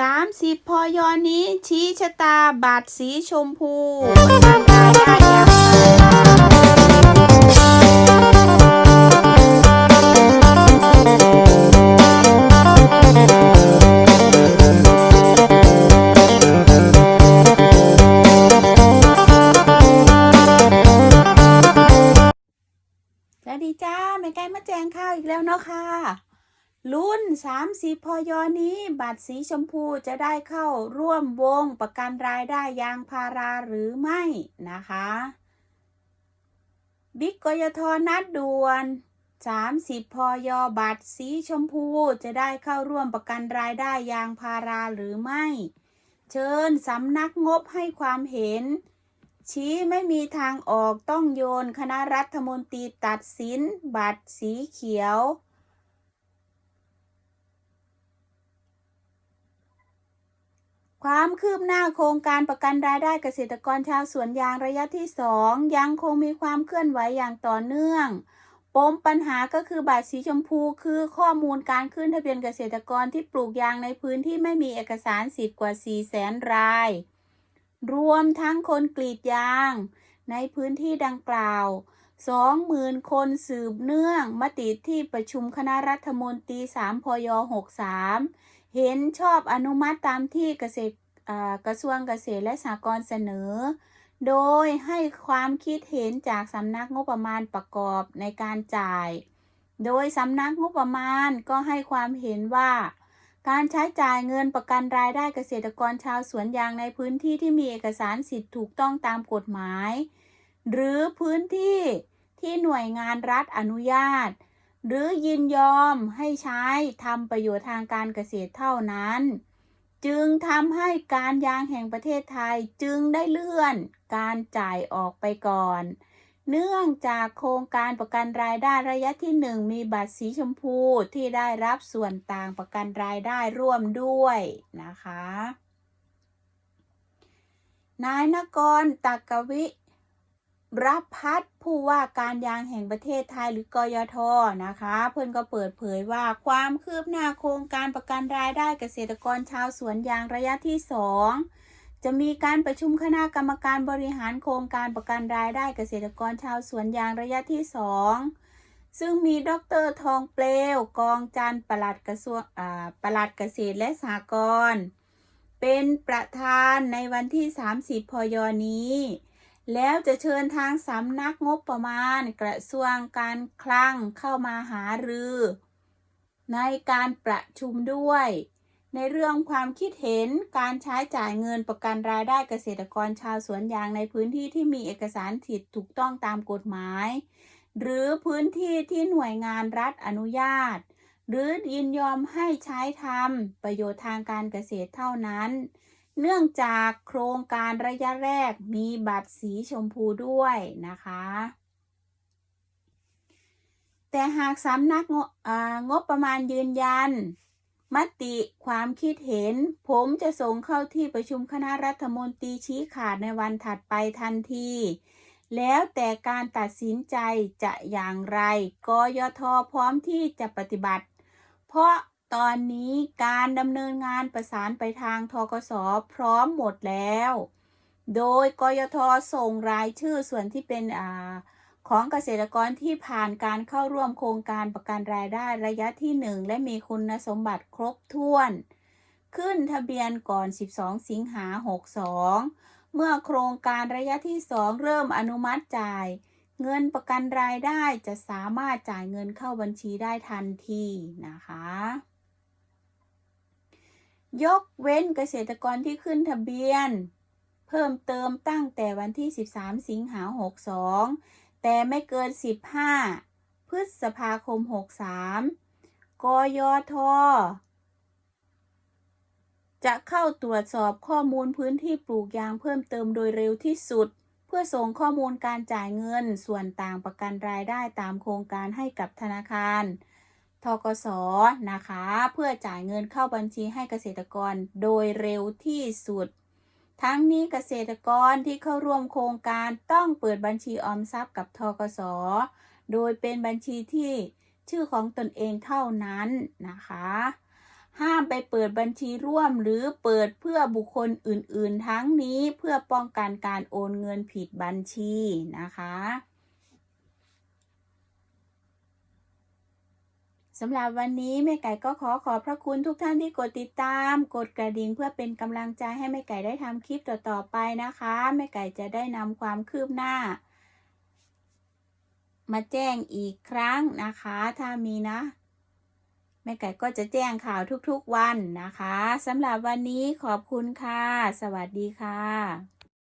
30 พอยอนี้ชี้ชะตาบัตรสีชมพูประกันายได้อย่าสวัสดีจ้าแม่ไก่มาแจงข้าวอีกแล้วเนาะค่ะ รุ่น 30 พยนี้ บัตรสีชมพูจะได้เข้าร่วมวงประกันรายได้ยางพาราหรือไม่นะคะบิ๊กกยทนัดด่วน 30 พยบัตรสีชมพูจะได้เข้าร่วมประกันรายได้ยางพาราหรือไม่ เชิญสำนักงบให้ความเห็น ชี้ไม่มีทางออกต้องโยนคณะรัฐมนตรีตัดสิน บัตรสีเขียว ความคืบหน้าโครงการประกันรายได้เกษตรกรชาวสวนยางระยะที่ 2 ยังคงมีความเคลื่อนไหวอย่างต่อเนื่อง ปมปัญหาก็คือบัตรสีชมพูคือข้อมูลการขึ้นทะเบียนเกษตรกรที่ปลูกยางในพื้นที่ไม่มีเอกสารสิทธิ์กว่า 4 0 0แสนราย รวมทั้งคนกรีดยาง ในพื้นที่ดังกล่าว 20,000 คนสืบเนื่อง มติที่ประชุมคณะรัฐมนตรี 3 พย 63 เห็นชอบอนุมัติตามที่เกษตรอ่ากระทรวงเกษตรและสหกรณ์เสนอ โดยให้ความคิดเห็นจากสำนักงบประมาณประกอบในการจ่าย โดยสำนักงบประมาณก็ให้ความเห็นว่า การใช้จ่ายเงินประกันรายได้เกษตรกรชาวสวนยางในพื้นที่ที่มีเอกสารสิทธิ์ถูกต้องตามกฎหมาย หรือพื้นที่ที่หน่วยงานรัฐอนุญาต หรือยินยอมให้ใช้ทำประโยชน์ทางการเกษตรเท่านั้น จึงทำให้การยางแห่งประเทศไทยจึงได้เลื่อนการจ่ายออกไปก่อน เนื่องจากโครงการประกันรายได้ระยะที่ 1 มีบัตรสีชมพูที่ได้รับส่วนต่างประกันรายได้ร่วมด้วยนะคะ นายนกรตักกวิ รับพัฒน์ผู้ว่าการยางแห่งประเทศไทยหรือกยทนะคะ เพื่อนก็เปิดเผยว่าความคืบหน้าโครงการประกันรายได้เกษตรกรชาวสวนยางระยะที่ 2 จะมีการประชุมคณะกรรมการบริหารโครงการประกันรายได้เกษตรกรชาวสวนยางระยะที่ 2 ซึ่งมีดรทองเปลว กองจันทร์ปลัดกระทรวงอ่าปลัดเกษตรและสหกรณ์เป็นประธานในวันที่ 30 พยนี้ แล้วจะเชิญทางสำนักงบประมาณกระทรวงการคลังเข้ามาหารือ ในการประชุมด้วย ในเรื่องความคิดเห็นการใช้จ่ายเงินประกันรายได้เกษตรกรชาวสวนยางในพื้นที่ที่มีเอกสารสิทธิ์ถูกต้องตามกฎหมาย หรือพื้นที่ที่หน่วยงานรัฐอนุญาต หรือยินยอมให้ใช้ทำประโยชน์ทางการเกษตรเท่านั้น เนื่องจากโครงการระยะแรกมีบัตรสีชมพูด้วยนะคะ แต่หากสำนักงบอ่างบประมาณยืนยัน มติความคิดเห็น ผมจะส่งเข้าที่ประชุมคณะรัฐมนตรีชี้ขาดในวันถัดไปทันที แล้วแต่การตัดสินใจจะอย่างไรกยทพร้อมที่จะปฏิบัติ เพราะ ตอนนี้การดำเนินงานประสานไปทางทกสพร้อมหมดแล้ว โดยกยทส่งรายชื่อส่วนที่เป็นอาของเกษตรกรที่ผ่านการเข้าร่วมโครงการประกันรายได้ระยะที่ 1 และมีคุณสมบัติครบถ้วน ขึ้นทะเบียนก่อน 12 สิงหา 62 เมื่อโครงการระยะที่ 2 เริ่มอนุมัติจ่าย เงินประกันรายได้จะสามารถจ่ายเงินเข้าบัญชีได้ทันทีนะคะ ยกเว้นเกษตรกรที่ขึ้นทะเบียน เพิ่มเติมตั้งแต่วันที่ 13 สิงหา62 แต่ไม่เกิน 15 พฤษภาคม 63 กยท จะเข้าตรวจสอบข้อมูลพื้นที่ปลูกยางเพิ่มเติมโดยเร็วที่สุด เพื่อส่งข้อมูลการจ่ายเงินส่วนต่างประกันรายได้ตามโครงการให้กับธนาคาร ทกสนะคะ เพื่อจ่ายเงินเข้าบัญชีให้เกษตรกรโดยเร็วที่สุด ทั้งนี้เกษตรกรที่เข้าร่วมโครงการต้องเปิดบัญชีออมทรัพย์กับทกสโดยเป็นบัญชีที่ชื่อของตนเองเท่านั้นนะคะ ห้ามไปเปิดบัญชีร่วมหรือเปิดเพื่อบุคคลอื่น ๆ ทั้งนี้เพื่อป้องกันการโอนเงินผิดบัญชีนะคะ สำหรับวันนี้แม่ไก่ก็ขอขอบพระคุณทุกท่านที่กดติดตาม กดกระดิ่งเพื่อเป็นกำลังใจให้แม่ไก่ได้ทำคลิปต่อๆไปนะคะแม่ไก่จะได้นำความคืบหน้า มาแจ้งอีกครั้งนะคะ ถ้ามีนะแม่ไก่ก็จะแจ้งข่าวทุกๆวันนะคะสำหรับวันนี้ขอบคุณค่ะ สวัสดีค่ะ